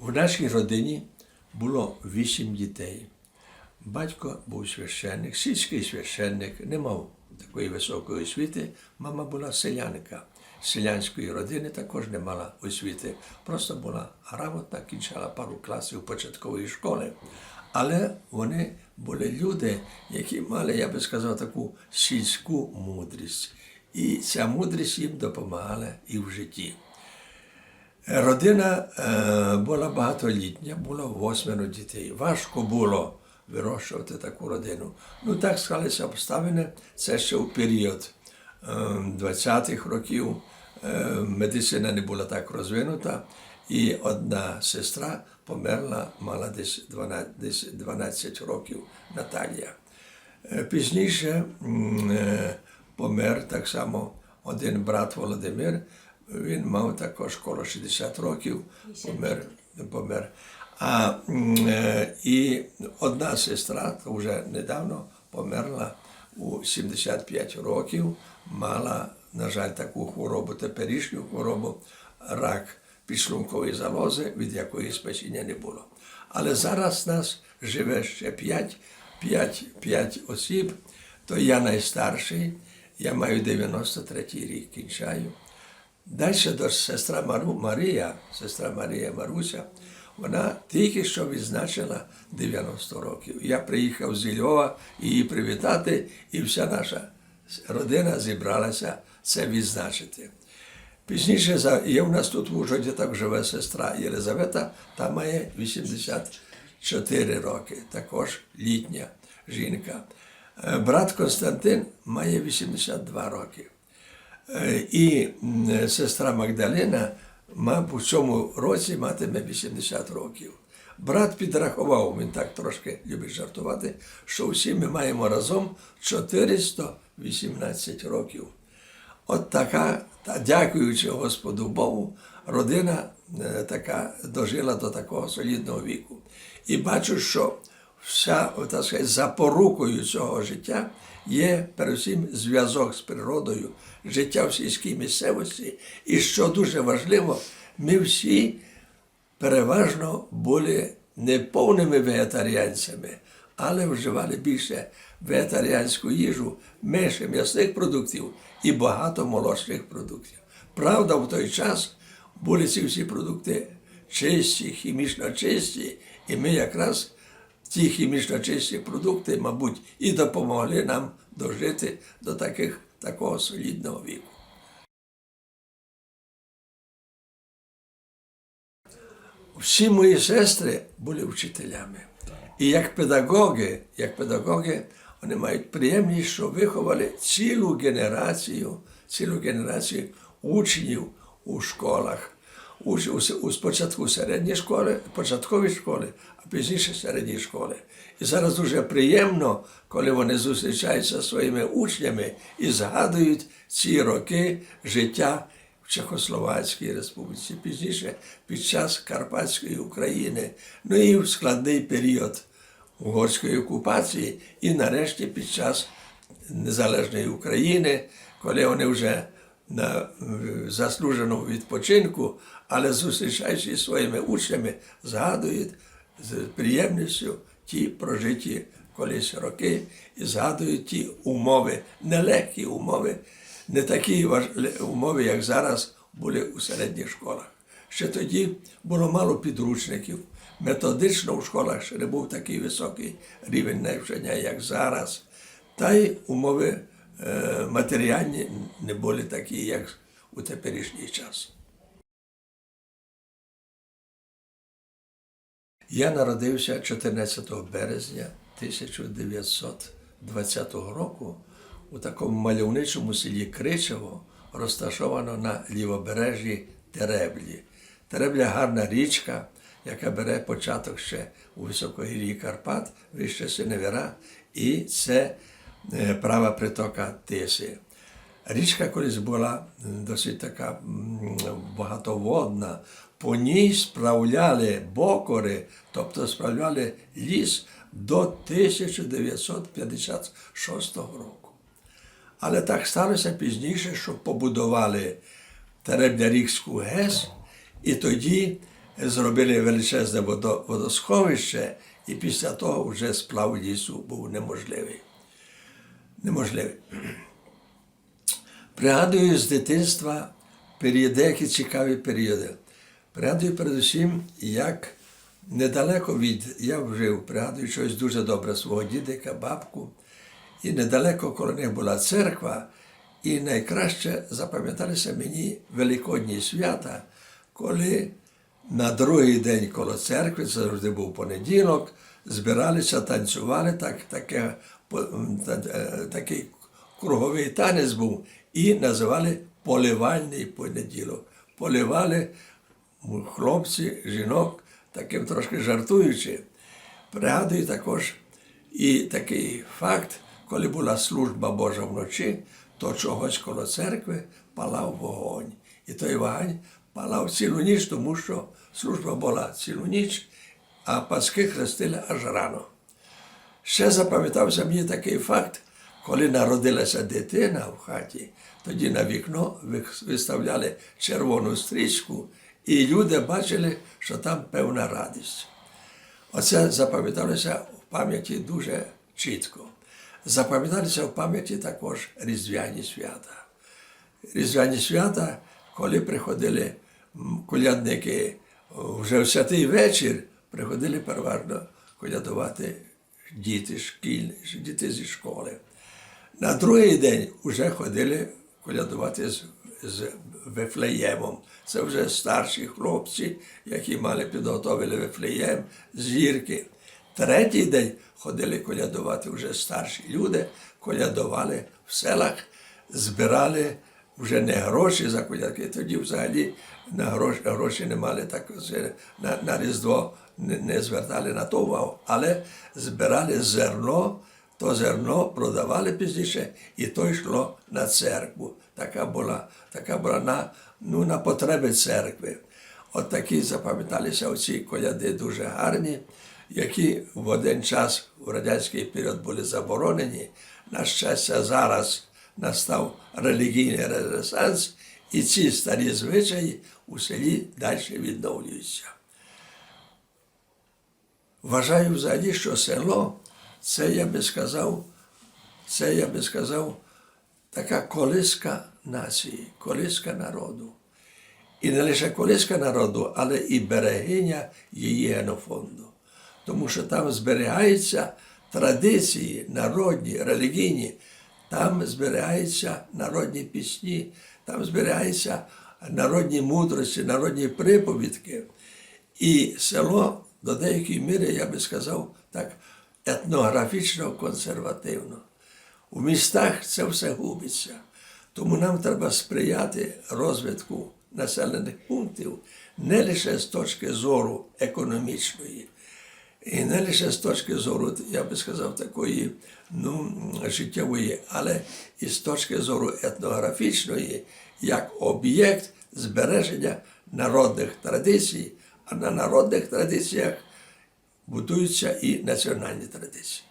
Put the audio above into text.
В нашій родині було вісім дітей. Батько був священник, сільський священник, не мав такої високої освіти. Мама була селянка. Селянської родини також не мала освіти. Просто була грамотна, кінчала пару класів початкової школи. Але вони були люди, які мали, я би сказав, таку сільську мудрість. І ця мудрість їм допомагала і в житті. Родина е, була багатолітня, було восьмеро дітей. Важко було вирощувати таку родину. Ну так склалися обставини. Це ще в період е, 20-х років. Е, медицина не була так розвинута, і одна сестра померла, мала десь 12, десь 12 років Наталія. Е, Пізніше е, помер так само один брат Володимир. Він мав також коло 60 років, помер. помер. А, е, і одна сестра, вже недавно померла у 75 років, мала, на жаль, таку хворобу, теперішню хворобу, рак підшлункової залози, від якої спасіння не було. Але зараз нас живе ще 5, 5, 5 осіб, то я найстарший, я маю 93 рік, кінчаю. Далі до сестра Мару, Марія, сестра Марія Маруся, вона тільки що відзначила 90 років. Я приїхав з Львова її привітати, і вся наша родина зібралася це відзначити. Пізніше є в нас тут в Ужгороді так живе сестра Єлизавета, та має 84 роки, також літня жінка. Е, Брат Константин має 82 роки. Е, І сестра Магдалина, мабуть, в цьому році матиме 80 років. Брат підрахував, він так трошки любить жартувати, що всі ми маємо разом 418 років. От така, та дякуючи Господу Богу, родина е, така дожила до такого солідного віку. І бачу, що вся так сказати, запорукою цього життя є передусім зв'язок з природою, життя в сільській місцевості. І що дуже важливо, ми всі переважно були не повними вегетаріанцями, але вживали більше вегетаріанську їжу, менше м'ясних продуктів і багато молочних продуктів. Правда, в той час були ці всі продукти чисті, хімічно чисті, і ми якраз ці хімічно чисті продукти, мабуть, і допомогли нам дожити до таких, такого солідного віку. всі мої сестри були вчителями. І як педагоги, як педагоги, вони мають приємність, що виховали цілу генерацію, цілу генерацію учнів у школах. У, у, у спочатку середньої школи, початкові школи, а пізніше середні школи. І зараз дуже приємно, коли вони зустрічаються зі своїми учнями і згадують ці роки життя в Чехословацькій республіці, пізніше під час Карпатської України, ну і в складний період угорської окупації, і нарешті під час незалежної України, коли вони вже на е, заслуженому відпочинку, але зустрічаючись зі своїми учнями, згадують з приємністю ті прожиті колись роки і згадують ті умови, нелегкі умови, не такі умови, як зараз були у середніх школах. Ще тоді було мало підручників. Методично в школах ще не був такий високий рівень навчання, як зараз. Та й умови матеріальні не були такі, як у теперішній час. Я народився 14 березня 1920 року у такому мальовничому селі Кричево, розташовано на лівобережжі Тереблі. Теребля гарна річка, яка бере початок ще у високогір'ї Карпат, вище Синевіра, і це е, права притока Тиси. Річка колись була досить така багатоводна. По ній справляли бокори, тобто справляли ліс до 1956 року. Але так сталося пізніше, що побудували Тереблярікську ГЕС, і тоді зробили величезне водосховище, і після того вже сплав лісу був неможливий. Неможливий. Пригадую з дитинства деякі цікаві періоди. Пригадую передусім, як недалеко від я жив, пригадую щось дуже добре свого дідика, бабку, і недалеко коло них була церква, і найкраще запам'яталися мені великодні свята, коли на другий день коло церкви, це завжди був понеділок, збиралися, танцювали, так, таке, такий круговий танець був, і називали поливальний понеділок. Поливали хлопці, жінок, таким трошки жартуючи. Пригадую також і такий факт, коли була служба Божа вночі, то чогось коло церкви палав вогонь. І той вогонь палав цілу ніч, тому що служба була цілу ніч, а паски хрестили аж рано. Ще запам'ятався мені такий факт, коли народилася дитина в хаті, тоді на вікно виставляли червону стрічку, і люди бачили, що там певна радість. Оце запам'яталося в пам'яті дуже чітко. Запам'яталися в пам'яті також різдвяні свята. Різдвяні свята, коли приходили колядники вже в святий вечір, приходили переважно колядувати діти, шкіль, діти зі школи. На другий день вже ходили колядувати з, з Вифлеємом. Це вже старші хлопці, які мали підготовили Вифлеєм з гірки. Третій день ходили колядувати вже старші люди, колядували в селах, збирали вже не гроші за колядки, тоді взагалі на гроші, гроші не мали так на, на Різдво не звертали на то увагу, але збирали зерно, то зерно продавали пізніше, і то йшло на церкву. Така була, така була на, ну, на потреби церкви. От такі запам'яталися оці коляди дуже гарні, які в один час у радянський період були заборонені. На щастя, зараз настав релігійний ренесанс, і ці старі звичаї у селі далі відновлюються. Вважаю взагалі, що село це я би сказав, це я би сказав, така колиска нації, колиска народу. І не лише колиска народу, але і берегиня її генофонду. Тому що там зберігаються традиції народні, релігійні, там зберігаються народні пісні, там зберігаються народні мудрості, народні приповідки. І село до деякої міри, я би сказав, так етнографічно консервативно. У містах це все губиться. Тому нам треба сприяти розвитку населених пунктів не лише з точки зору економічної, і не лише з точки зору, я би сказав, такої ну, життєвої, але і з точки зору етнографічної, як об'єкт збереження народних традицій, а на народних традиціях будуються і національні традиції.